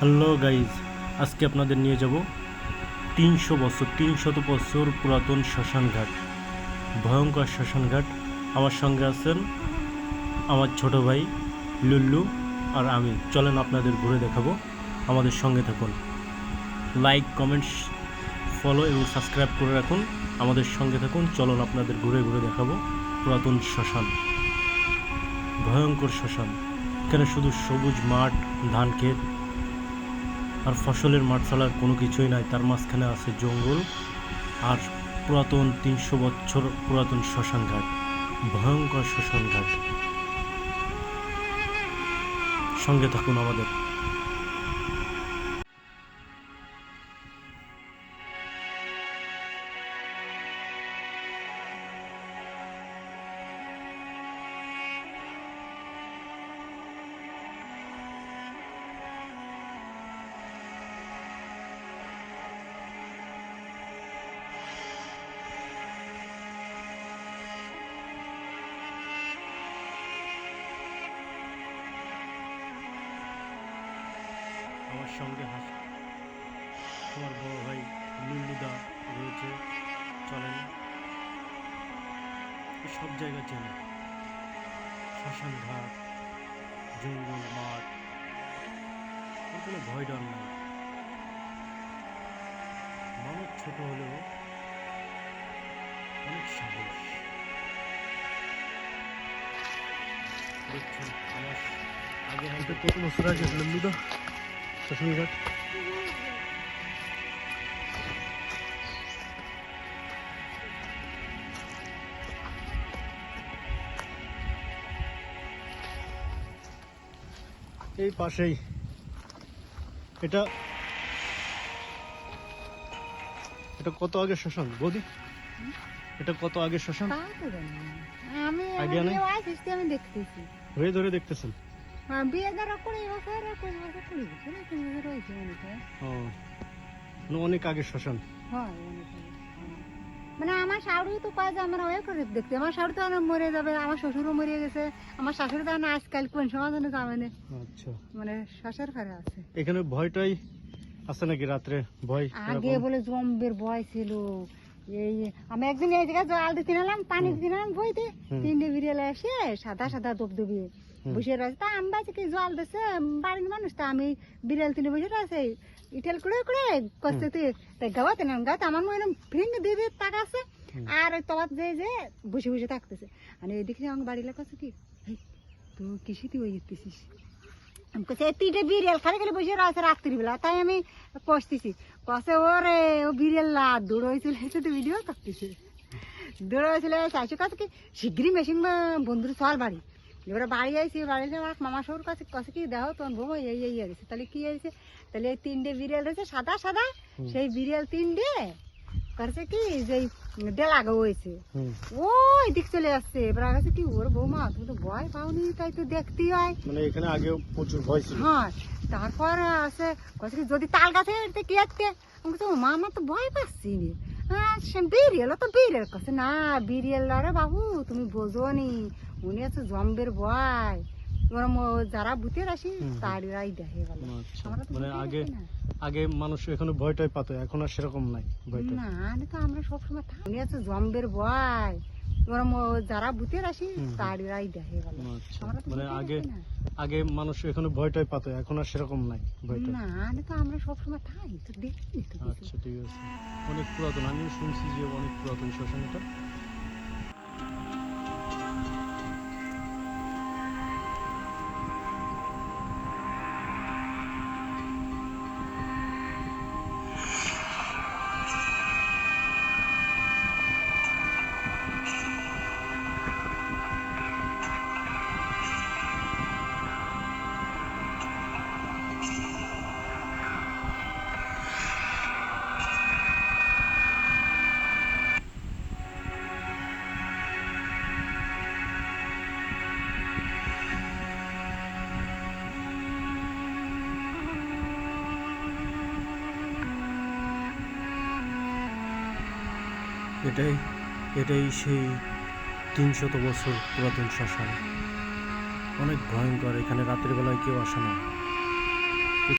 Hello guys, আজকে আপনাদের নিয়ে যাব তিনশো বছর, তিনশত বছর পুরাতন শ্মশানঘাট, ভয়ঙ্কর শ্মশানঘাট। আমার সঙ্গে আছেন আমার ছোট ভাই লুল্লু আর আমি। চলেন আপনাদের ঘুরে দেখাবো। আমাদের সঙ্গে থাকুন। লাইক কমেন্টস ফলো এবং সাবস্ক্রাইব করে রাখুন। আমাদের সঙ্গে থাকুন। চলুন আপনাদের ঘুরে ঘুরে দেখাবো পুরাতন শ্মশান। ভয়ঙ্কর শ্মশান। এখানে শুধু সবুজ মাঠ ধান ক্ষেত আর ফসলের মাঠ ছাড়া কোনো কিছুই নাই। তার মাঝখানে আছে জঙ্গল আর পুরাতন তিনশো বছর পুরাতন শ্মশান ঘাট। ভয়ঙ্কর শ্মশান ঘাট। সঙ্গে থাকুন আমাদের। আমার সঙ্গে হাস আমার বড় ভাই লুল্লুদা রয়েছে। চলেন। সব জায়গা চেনে। শ্মশান ঘাট, জঙ্গল মাঠ। ওর কোনো ভয় ডর নাই। মানুষ ছোট হলেও অনেক সাহস। দেখছেন আমার আগে হয়তো কত বছর আগে লুল্লুদা শ্মশান ঘাট এই পাশেই। এটা এটা কত আগে শ্মশান বৌদি? এটা কত আগে শ্মশান? না। আমি আমি দেখতেছি। ধরে ধরে দেখতেছেন। মনে হয়। অনেক আগে শ্মশান। মানে আমার শাশুড়ি তো কয় যে আমরা ওই দেখতে আমার শাশুড়ি তো অনেক মরে যাবে আমার শ্বশুরও মরে গেছে। আমার শাশুড়ি তো না আজকাল কোন সময় যেন যাবে না। আচ্ছা। মানে ঘরে আছে। এখানে ভয়টাই আছে নাকি রাত্রে? ভয় আগে বলে জম্বের ভয় ছিল। এই আমি একদিন এই জায়গায় জল দিতে নিলাম পানি দিতে নিলাম বইতে। তিনটে বিড়াল এসে সাদা সাদা দবদবি হুম। বসে রয়েছে। তা আমি বাচ্চা কি জল দিচ্ছে বাড়ির মানুষ তা আমি বিড়াল তিনে বসে রয়েছে। ইটেল করে করে কষ্ট তুই গাওয়াতে না গাওয়াতে আমার মনে ফিঙ্গ দিয়ে দিয়ে হুম। আর ওই তবাত যে যে বসে বসে থাকতেছে। আর এদিকে আমার বাড়ির লোক আছে কি? "হেই, তুই কিসে তুই ওই আমি কইছি তিনটে বিড়াল খালি খালি বসে রয়েছে রাত্রিবেলা তাই আমি কষতেছি কষে ওরে ও বিড়াল না দৌড়ে এসে তো ভিডিও করতেছে দৌড়ে চলে চাইছো কাছে কি শিগগিরই মেশিন বন্ধুর চল বাড়ি এবারে বাড়ি আইসি বাড়ি এসে আমার মামা সৌর কাছে কাছে কি দেখো তোমার বউ এই এই গেছে তাহলে কি হয়েছে তাহলে এই তিনটে বিড়াল রয়েছে সাদা সাদা সেই বিড়াল তিনটে করছে কি যে ডেলাগা হয়েছে? ওই দিক চলে আসছে। এবার কাছে কি ওর বৌমা তুমি তো ভয় পাওনি তাই তো দেখতেই হয়। মানে এখানে আগেও প্রচুর ভয় ছিল। হ্যাঁ তারপর আছে কচ্ছে কি যদি তাল গাছে উঠতে কি আসতে আমি ও মা আমার তো ভয় পাচ্ছি নি। হ্যাঁ সে বিড়িয়াল তো বিড়িয়াল। কাছে না বিড়িয়াল আরে বাবু তুমি বোঝো নি উনি আছে জম্বের ভয়। এবার যারা বুথের আসি। তারাই দেখে আচ্ছা। আমরা তো মানে আগে আগে মানুষ এখানে ভয়টাই পাতো এখন আর সেরকম নাই ভয়টা। না আমি তো আমরা সবসময় থাকি আছে জম্বের ভয়। এবার যারা বুথের আসি। তারাই দেখে আচ্ছা। মানে আগে আগে মানুষ এখানে ভয়টাই পাতো এখন আর সেরকম নাই ভয়টা। না আমি তো আমরা সবসময় থাকি তো কিছু। আচ্ছা ঠিক আছে। অনেক পুরাতন আমি শুনছি যে অনেক পুরাতন শ্মশান এটা এটাই এটাই সেই তিনশত বছর পুরাতন শ্মশান। অনেক ভয়ঙ্কর এখানে রাত্রিবেলায় কেউ আসে না।